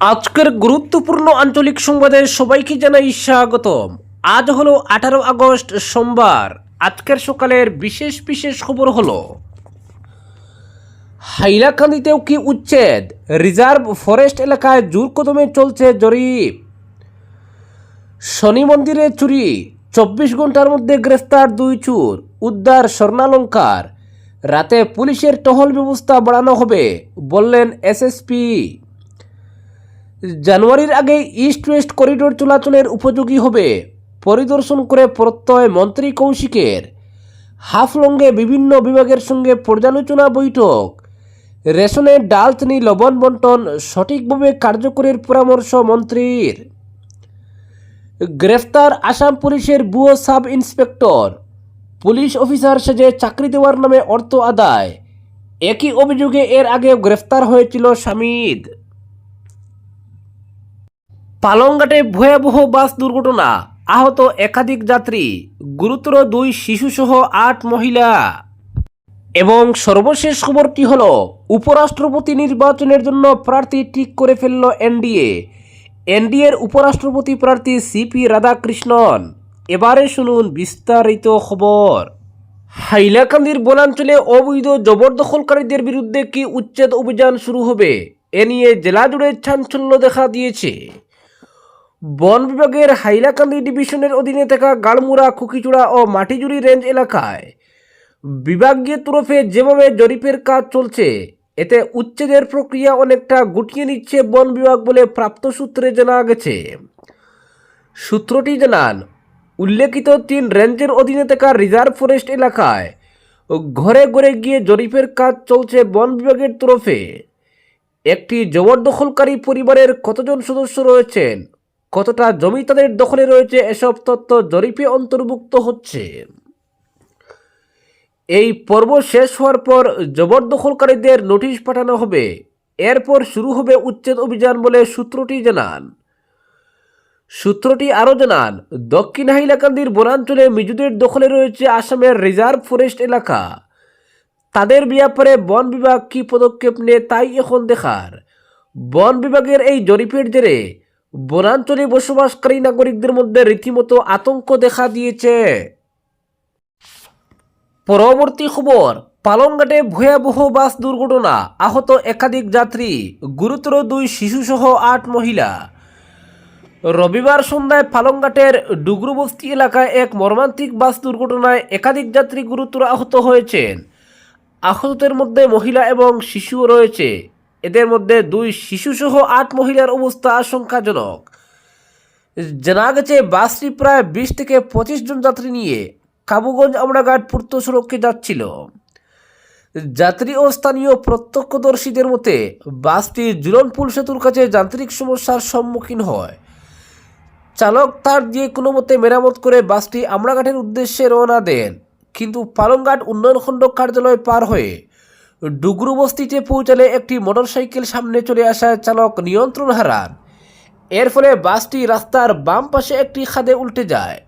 আজকের গুরুত্বপূর্ণ আঞ্চলিক সংবাদে সবাইকে জানাই স্বাগতম। আজ হলো আঠারো আগস্ট, সোমবার। আজকের সকালের বিশেষ বিশেষ খবর হলো, হাইলাকান্দিতেও কি উচ্ছেদ? রিজার্ভ ফরেস্ট এলাকায় জোর কদমে চলছে জরিপ। শনি মন্দিরে চুরি, চব্বিশ ঘণ্টার মধ্যে গ্রেফতার দুই চুর, উদ্ধার স্বর্ণালঙ্কার। রাতে পুলিশের টহল ব্যবস্থা বাড়ানো হবে, বললেন এসএসপি। জানুয়ারির আগে ইস্ট ওয়েস্ট করিডোর চলাচলের উপযোগী হবে। পরিদর্শন করে প্রত্যয় মন্ত্রী কৌশিকের। হাফলঙ্গে বিভিন্ন বিভাগের সঙ্গে পর্যালোচনা বৈঠক। রেশনের ডাল চিনি লবণ বন্টন সঠিকভাবে কার্যকরের পরামর্শ মন্ত্রীর। গ্রেফতার আসাম পুলিশের বুয়ো সাব ইন্সপেক্টর। পুলিশ অফিসার সেজে চাকরি দেওয়ার নামে অর্থ আদায়। একই অভিযোগে এর আগে গ্রেফতার হয়েছিল স্বামীদ পালংঘাটে ভয়াবহ বাস দুর্ঘটনা। আহত একাধিক যাত্রী, গুরুতর দুই শিশুসহ আট মহিলা। এবং সর্বশেষ খবরটি হল, উপরাষ্ট্রপতি নির্বাচনের জন্য প্রার্থী ঠিক করে ফেলল এনডিএ। এনডিএর উপরাষ্ট্রপতি প্রার্থী সিপি রাধাকৃষ্ণন। এবারে শুনুন বিস্তারিত খবর। হাইলাকান্দির বনাঞ্চলে অবৈধ জবরদখলকারীদের বিরুদ্ধে কি উচ্ছেদ অভিযান শুরু হবে? এ নিয়ে জেলা জুড়ে চাঞ্চল্য দেখা দিয়েছে। বন বিভাগের হাইলাকান্দি ডিভিশনের অধীনে থাকা গাড়মুড়া, খুকিচুড়া ও মাটিজুড়ি রেঞ্জ এলাকায় বিভাগীয় তরফে যেভাবে জরিপের কাজ চলছে, এতে উচ্ছেদের প্রক্রিয়া অনেকটা গুটিয়ে নিচ্ছে বন বিভাগ বলে প্রাপ্ত সূত্রে জানা গেছে। সূত্রটি জানান, উল্লেখিত তিন রেঞ্জের অধীনে থাকা রিজার্ভ ফরেস্ট এলাকায় ঘরে ঘরে গিয়ে জরিপের কাজ চলছে বন বিভাগের তরফে। একটি জবরদখলকারী পরিবারের কতজন সদস্য রয়েছেন কতটা জমি তাদের দখলে রয়েছে, এসব তথ্য জরিপে অন্তর্ভুক্ত হচ্ছে। এই পর্ব শেষ হওয়ার পর জবরদখলকারীদের নোটিশ পাঠানো হবে। এরপর শুরু হবে উচ্ছেদ অভিযান বলে সূত্রটি জানান। সূত্রটি আরও জানান, দক্ষিণ হাইলাকান্দির বনাঞ্চলে মিজুদের দখলে রয়েছে আসামের রিজার্ভ ফরেস্ট এলাকা। তাদের ব্যাপারে বন বিভাগ কী পদক্ষেপ নেয় তাই এখন দেখার। বন বিভাগের এই জরিপের জেরে বনাঞ্চলে বসবাসকারী নাগরিকদের মধ্যে রীতিমতো আতঙ্ক দেখা দিয়েছে। পরবর্তী খবর, পালংঘাটে ভয়াবহ বাস দুর্ঘটনা, আহত একাধিক যাত্রী, গুরুতর দুই শিশুসহ আট মহিলা। রবিবার সন্ধ্যায় পালংঘাটের ডুগরুবস্তি এলাকায় এক মর্মান্তিক বাস দুর্ঘটনায় একাধিক যাত্রী গুরুতর আহত হয়েছেন। আহতদের মধ্যে মহিলা এবং শিশুও রয়েছে। এদের মধ্যে দুই শিশুসহ আট মহিলার অবস্থা আশঙ্কাজনক। জানা গেছে, বাসটি প্রায় বিশ থেকে পঁচিশ জন যাত্রী নিয়ে কাবুগঞ্জ আমরাঘাট পূর্ত সড়ককে যাচ্ছিল। যাত্রী ও স্থানীয় প্রত্যক্ষদর্শীদের মতে, বাসটি জুলনপুল সেতুর কাছে যান্ত্রিক সমস্যার সম্মুখীন হয়। চালক তার দিয়ে কোনো মতে মেরামত করে বাসটি আমরাঘাটের উদ্দেশ্যে রওনা দেন, কিন্তু পালংঘাট উন্নয়নখণ্ড কার্যালয় পার হয়ে ডুগরু বস্তিতে পৌঁছালে একটি মোটরসাইকেল সামনে চলে আসায় চালক নিয়ন্ত্রণ হারান। এর ফলে বাসটি রাস্তার বাম পাশে একটি খাদে উল্টে যায়।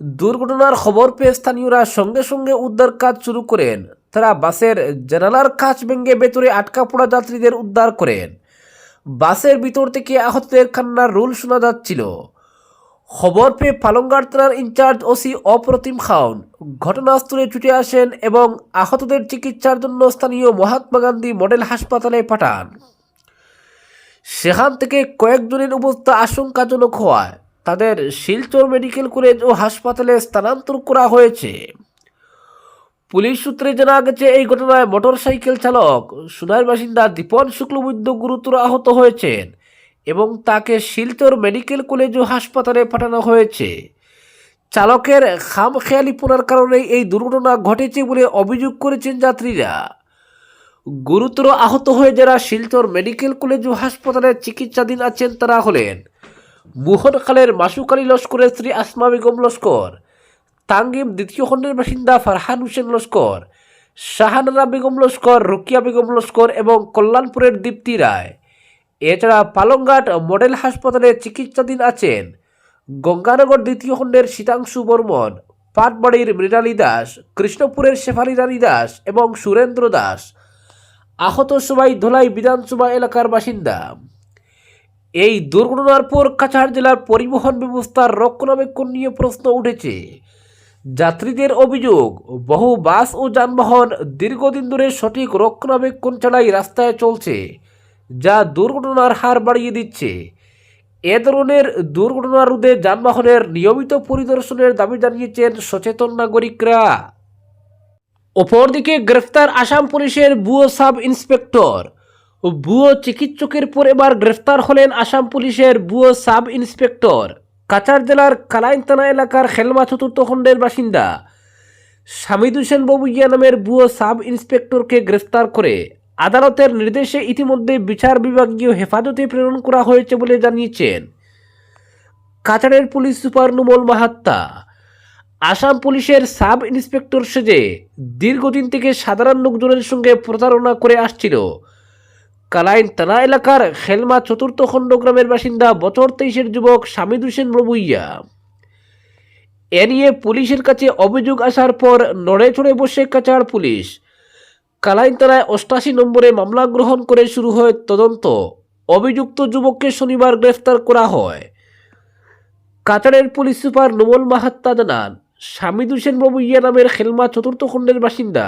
দুর্ঘটনার খবর পেয়ে স্থানীয়রা সঙ্গে সঙ্গে উদ্ধার কাজ শুরু করেন। তারা বাসের জানালার কাঁচ ভেঙে ভেতরে আটকা পড়া যাত্রীদের উদ্ধার করেন। বাসের ভিতর থেকে আহতদের কান্নার রোল শোনা যাচ্ছিল। খবর পেয়ে পালংঘাট থানার ইনচার্জ ওসি অপ্রতিম খাউন ঘটনাস্থলে ছুটে আসেন এবং আহতদের চিকিৎসার জন্য স্থানীয় মহাত্মা গান্ধী মডেল হাসপাতালে পাঠান। সেখান থেকে কয়েকজনের অবস্থা আশঙ্কাজনক হওয়ায় তাদের শিলচর মেডিকেল কলেজ ও হাসপাতালে স্থানান্তর করা হয়েছে। পুলিশ সূত্রে জানা গেছে, এই ঘটনায় মোটরসাইকেল চালক সুনার বাসিন্দা দীপন শুক্লবৈদ্য গুরুতর আহত হয়েছেন। এবং তাকে শিলচর মেডিকেল কলেজ ও হাসপাতালে পাঠানো হয়েছে। চালকের খামখেয়ালিপনার কারণে এই দুর্ঘটনা ঘটেছে বলে অভিযোগ করেছেন যাত্রীরা। গুরুতর আহত হয়ে যারা শিলচর মেডিকেল কলেজ ও হাসপাতালে চিকিৎসাধীন আছেন তারা হলেন মোহনখালের মাসুকালী লস্করের স্ত্রী আসমা বেগম লস্কর, তাঙ্গিম দ্বিতীয় খণ্ডের বাসিন্দা ফারহান হোসেন লস্কর, শাহানারা বেগম লস্কর, রুকিয়া বেগম লস্কর এবং কল্যাণপুরের দীপ্তি রায়। এছাড়া পালংঘাট মডেল হাসপাতালে চিকিৎসাধীন আছেন গঙ্গানগর দ্বিতীয় খণ্ডের শীতাংশু বর্মন, পাটবাড়ির মৃণালী দাস, কৃষ্ণপুরের শেফালি রানী দাস এবং সুরেন্দ্র দাস। আহত সবাই ধলাই বিধানসভা এলাকার বাসিন্দা। এই দুর্ঘটনার পর কাছাড় জেলার পরিবহন ব্যবস্থার রক্ষণাবেক্ষণ নিয়ে প্রশ্ন উঠেছে। যাত্রীদের অভিযোগ, বহু বাস ও যানবাহন দীর্ঘদিন ধরে সঠিক রক্ষণাবেক্ষণ ছাড়াই রাস্তায় চলছে। যা দুর্ঘটনার হার বাড়িয়ে দিচ্ছে। এ ধরনের দুর্ঘটনা রোধে যানবাহনের নিয়মিত পরিদর্শনের দাবি জানিয়েছেন সচেতন নাগরিকরা। অপরদিকে গ্রেফতার আসাম পুলিশের ভুয়ো সাব ইন্সপেক্টর। ভুয়ো চিকিৎসকের পর এবার গ্রেফতার হলেন আসাম পুলিশের ভুয়ো সাব ইন্সপেক্টর। কাচার জেলার কালাইন থানা এলাকার খেলমা চতুর্থ খণ্ডের বাসিন্দা। স্বামীদ হোসেন ববুইয়া নামের ভুয়ো সাব ইন্সপেক্টরকে গ্রেফতার করে আদালতের নির্দেশে ইতিমধ্যে বিচার বিভাগীয় হেফাজতে প্রেরণ করা হয়েছে বলে জানিয়েছেন। কাছাড়ের পুলিশ সুপার নুমল মাহাত্তা, আসাম পুলিশের সাব ইন্সপেক্টর সেজে দীর্ঘদিন থেকে সাধারণ লোকজনের সঙ্গে প্রতারণা করে আসছিল। কালাইন তানা এলাকার খেলমা চতুর্থ খণ্ড গ্রামের বাসিন্দা বছর তেইশের যুবক স্বামীদ হোসেন রবুইয়া। এ নিয়ে পুলিশের কাছে অভিযোগ আসার পর নড়ে চড়ে বসে কাচার পুলিশ। কালাইন থানায় অষ্টাশি নম্বরে মামলা গ্রহণ করে শুরু হয় তদন্ত। অভিযুক্ত যুবককে শনিবার গ্রেফতার করা হয়। কাতারের পুলিশ সুপার নোমল মাহাত্তা জানান স্বামীদ হোসেন বাবুইয়া নামের খেলমা চতুর্থ খণ্ডের বাসিন্দা।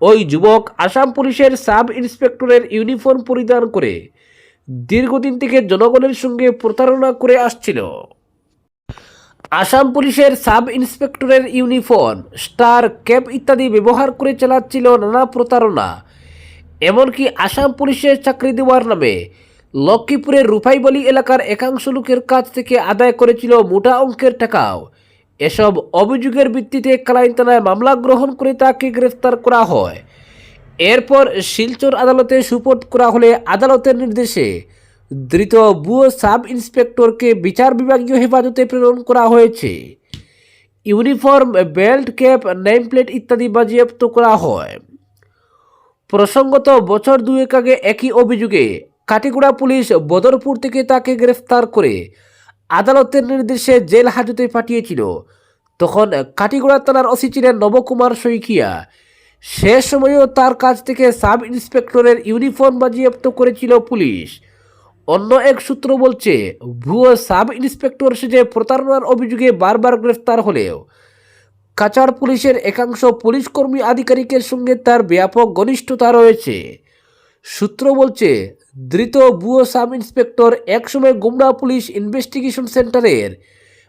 ওই যুবক আসাম পুলিশের সাব ইন্সপেক্টরের ইউনিফর্ম পরিধান করে দীর্ঘদিন থেকে জনগণের সঙ্গে প্রতারণা করে আসছিল। আসাম পুলিশের সাব ইন্সপেক্টরের ইউনিফর্ম, স্টার ক্যাপ ইত্যাদি ব্যবহার করে চালাচ্ছিল নানা প্রতারণা। এমনকি আসাম পুলিশের চাকরি দেওয়ার নামে লক্ষ্মীপুরের রূপাইবলি এলাকার একাংশ লোকের কাছ থেকে আদায় করেছিল মোটা অঙ্কের টাকাও। এসব অভিযোগের ভিত্তিতে কালাইন থানায় মামলা গ্রহণ করে তাকে গ্রেফতার করা হয়। এরপর শিলচর আদালতে সুপোর্ট করা হলে আদালতের নির্দেশে ধৃত বুয়ো সাব ইন্সপেক্টরকে বিচার বিভাগীয় হেফাজতে প্রেরণ করা হয়েছে। Uniform, belt, cap name plate ইত্যাদি বাজেয়াপ্ত করা হয়। প্রসঙ্গত, বছর দুয়েক আগে একই অভিযোগে কাটিগুড়া পুলিশ বদরপুর থেকে তাকে গ্রেফতার করে আদালতের নির্দেশে জেল হাজতে পাঠিয়েছিল। তখন কাটিগুড়া থানার ওসি ছিলেন নবকুমার শইকিয়া সে সময়েও তার কাছ থেকে সাব ইন্সপেক্টরের ইউনিফর্ম বাজেয়াপ্ত করেছিল পুলিশ। অন্য এক সূত্র বলছে, ভুয়ো সাব ইন্সপেক্টর সেজে প্রতারণার অভিযোগে বারবার গ্রেফতার হলেও কাচার পুলিশের একাংশ পুলিশ কর্মী আধিকারিকের সঙ্গে তার ব্যাপক ঘনিষ্ঠতা রয়েছে। সূত্র বলছে, ধৃত ভুয়ো সাব ইন্সপেক্টর একসময় গুমরা পুলিশ ইনভেস্টিগেশন সেন্টারের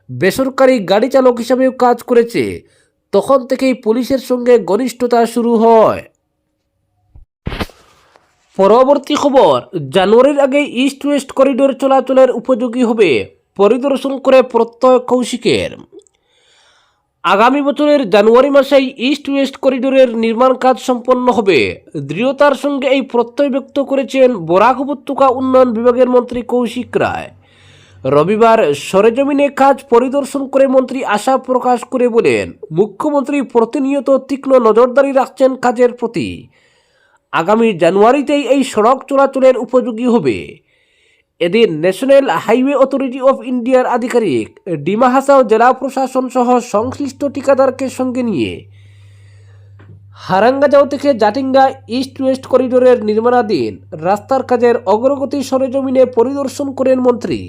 বেসরকারি গাড়ি চালক হিসাবেও কাজ করেছে। তখন থেকেই পুলিশের সঙ্গে ঘনিষ্ঠতা শুরু হয়। পরবর্তী খবর, জানুয়ারির আগে ইস্ট ওয়েস্ট করিডোর চলাচলের উপযোগী হবে, পরিদর্শন করে প্রত্যয় কৌশিকের। আগামী বছরের জানুয়ারি মাসেই ইস্ট ওয়েস্ট করিডোরের নির্মাণ কাজ সম্পন্ন হবে। দৃঢ়তার সঙ্গে এই প্রত্যয় ব্যক্ত করেছেন বরাক উপত্যকা উন্নয়ন বিভাগের মন্ত্রী কৌশিক রায়। রবিবার সরেজমিনে কাজ পরিদর্শন করে মন্ত্রী আশা প্রকাশ করে বলেন, মুখ্যমন্ত্রী প্রতিনিয়ত তীক্ষ্ণ নজরদারি রাখছেন কাজের প্রতি। আগামী জানুয়ারিতেই এই সড়ক চলাচলের উপযোগী হবে। এদিন ন্যাশনাল হাইওয়ে অথরিটি অফ ইন্ডিয়ার আধিকারিক ডিমা হাসাও জেলা প্রশাসন সহ সংশ্লিষ্ট ঠিকাদারকে সঙ্গে নিয়ে হারাঙ্গাজাও থেকে জাটিঙ্গা ইস্ট ওয়েস্ট করিডোরের নির্মাণাধীন রাস্তার কাজের অগ্রগতি সরেজমিনে পরিদর্শন করেন মন্ত্রী।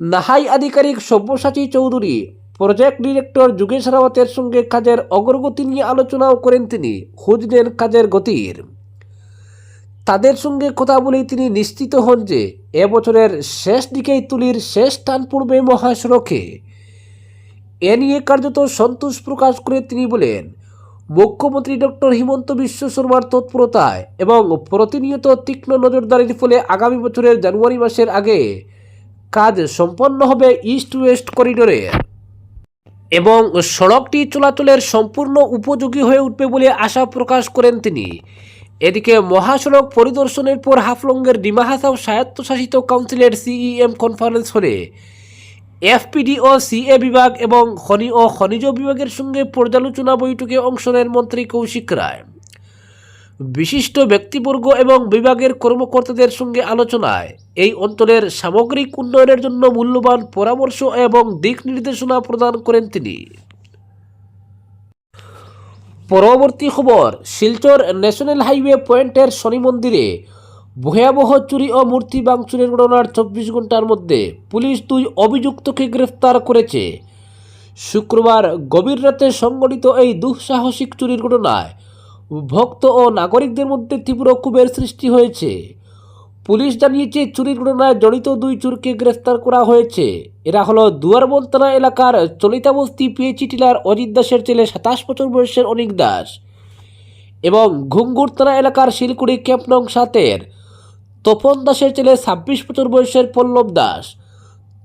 নাহাই আধিকারিক সব্যসাচী চৌধুরী, প্রজেক্ট ডিরেক্টর যুগেশ রাওয়াতের সঙ্গে কাজের অগ্রগতি নিয়ে আলোচনাও করেন তিনি। খোঁজ কাজের গতির। তাদের সঙ্গে কথা বলেই তিনি নিশ্চিত হন যে এবছরের শেষ দিকেই তুলির শেষ টান পড়বে মহাসড়কে। এ নিয়ে কার্যত সন্তোষ প্রকাশ করে তিনি বলেন, মুখ্যমন্ত্রী ডক্টর হিমন্ত বিশ্ব শর্মার তৎপরতায় এবং প্রতিনিয়ত তীক্ষ্ণ নজরদারির ফলে আগামী বছরের জানুয়ারি মাসের আগে কাজ সম্পন্ন হবে ইস্ট ওয়েস্ট করিডোরে। এবং সড়কটি চলাচলের সম্পূর্ণ উপযোগী হয়ে উঠবে বলে আশা প্রকাশ করেন তিনি। এদিকে মহাসড়ক পরিদর্শনের পর হাফলংয়ের ডিমা হাসাও স্বায়ত্তশাসিত কাউন্সিলের সিইএম কনফারেন্স হলে এফপিডি ও সিএ বিভাগ এবং খনি ও খনিজ বিভাগের সঙ্গে পর্যালোচনা বৈঠকে অংশ নেন মন্ত্রী কৌশিক রায়। বিশিষ্ট ব্যক্তিবর্গ এবং বিভাগের কর্মকর্তাদের সঙ্গে আলোচনায় এই অঞ্চলের সামগ্রিক উন্নয়নের জন্য মূল্যবান পরামর্শ এবং দিক নির্দেশনা প্রদান করেন তিনি। পরবর্তী খবর, শিলচর ন্যাশনাল হাইওয়ে পয়েন্টের শনি মন্দিরে ভয়াবহ চুরি ও মূর্তি ভাঙচুরের ঘটনার চব্বিশ ঘণ্টার মধ্যে পুলিশ দুই অভিযুক্তকে গ্রেফতার করেছে। শুক্রবার গভীর রাতে সংগঠিত এই দুঃসাহসিক চুরির ঘটনায় ভক্ত ও নাগরিকদের মধ্যে তীব্র ক্ষোভের সৃষ্টি হয়েছে। পুলিশ জানিয়েছে, চুরির ঘটনায় জড়িত দুই চোরকে গ্রেফতার করা হয়েছে। এরা হলো দুয়ারবন্তনা এলাকার চলিতাবস্তি পিএইচি টিলার অজিত দাসের ছেলে সাতাশ বছর বয়সের অনিক দাস এবং ঘুঙ্গুরতলা এলাকার শিলকুড়ি ক্যাম্পনং সাতের তপন দাসের ছেলে ছাব্বিশ বছর বয়সের পল্লব দাস।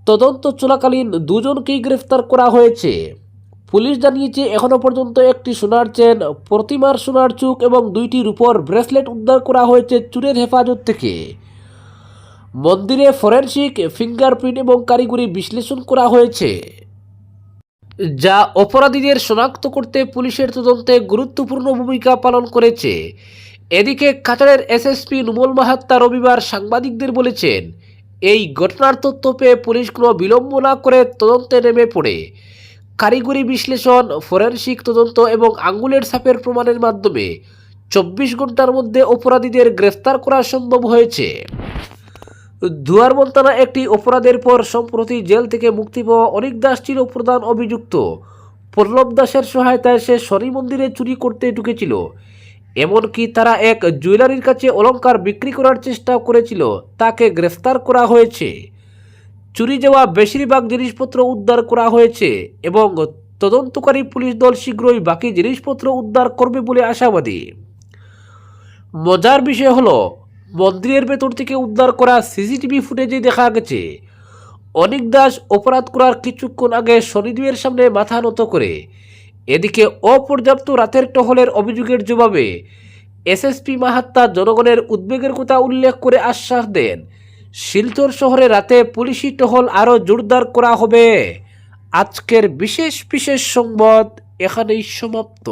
তদন্ত চলাকালীন দুজনকেই গ্রেফতার করা হয়েছে। পুলিশ জানিয়েছে এখনও পর্যন্ত একটি সোনার চেন, প্রতিমার সোনার চুক এবং দুইটি রূপর ব্রেসলেট উদ্ধার করা হয়েছে চুরের হেফাজত থেকে। মন্দিরে ফরেনসিক ফিঙ্গারপ্রিন্ট এবং কারিগরি বিশ্লেষণ করা হয়েছে। যা অপরাধীদের শনাক্ত করতে পুলিশের তদন্তে গুরুত্বপূর্ণ ভূমিকা পালন করেছে। এদিকে কাতারের এসএসপি নুমল মাহাত্তা রবিবার সাংবাদিকদের বলেছেন, এই ঘটনার তথ্য পেয়ে পুলিশ কোনো বিলম্ব না করে তদন্তে নেমে পড়ে। কারিগরি বিশ্লেষণ, ফরেনসিক তদন্ত এবং আঙ্গুলের ছাপের প্রমাণের মাধ্যমে চব্বিশ ঘণ্টার মধ্যে অপরাধীদের গ্রেফতার করা সম্ভব হয়েছে। দুয়ারবন্তানা একটি অপরাধের পর সম্প্রতি জেল থেকে মুক্তি পাওয়া অনিক দাস ছিল প্রধান অভিযুক্ত। পল্লব দাসের সহায়তায় সে শনি মন্দিরে চুরি করতে ঢুকেছিল। এমনকি তারা এক জুয়েলারির কাছে অলঙ্কার বিক্রি করার চেষ্টা করেছিল, তাকে গ্রেফতার করা হয়েছে। চুরি যাওয়া বেশিরভাগ জিনিসপত্র উদ্ধার করা হয়েছে এবং তদন্তকারী পুলিশ দল শীঘ্রই বাকি জিনিসপত্র উদ্ধার করবে বলে আশাবাদী। মজার বিষয় হলো মন্দিরের ভেতর থেকে উদ্ধার করা সিসিটিভি ফুটেজে দেখা গেছে। অনিক দাস অপরাধ করার কিছুক্ষণ আগে শনিদেবের সামনে মাথা নত করে। এদিকে অপর্যাপ্ত রাতের টহলের অভিযোগের জবাবে এসএসপি মাহাত্মা জনগণের উদ্বেগের কথা উল্লেখ করে আশ্বাস দেন। শিলচর শহরে রাতে পুলিশি টহল আরও জোরদার করা হবে। আজকের বিশেষ বিশেষ সংবাদ এখানেই সমাপ্ত।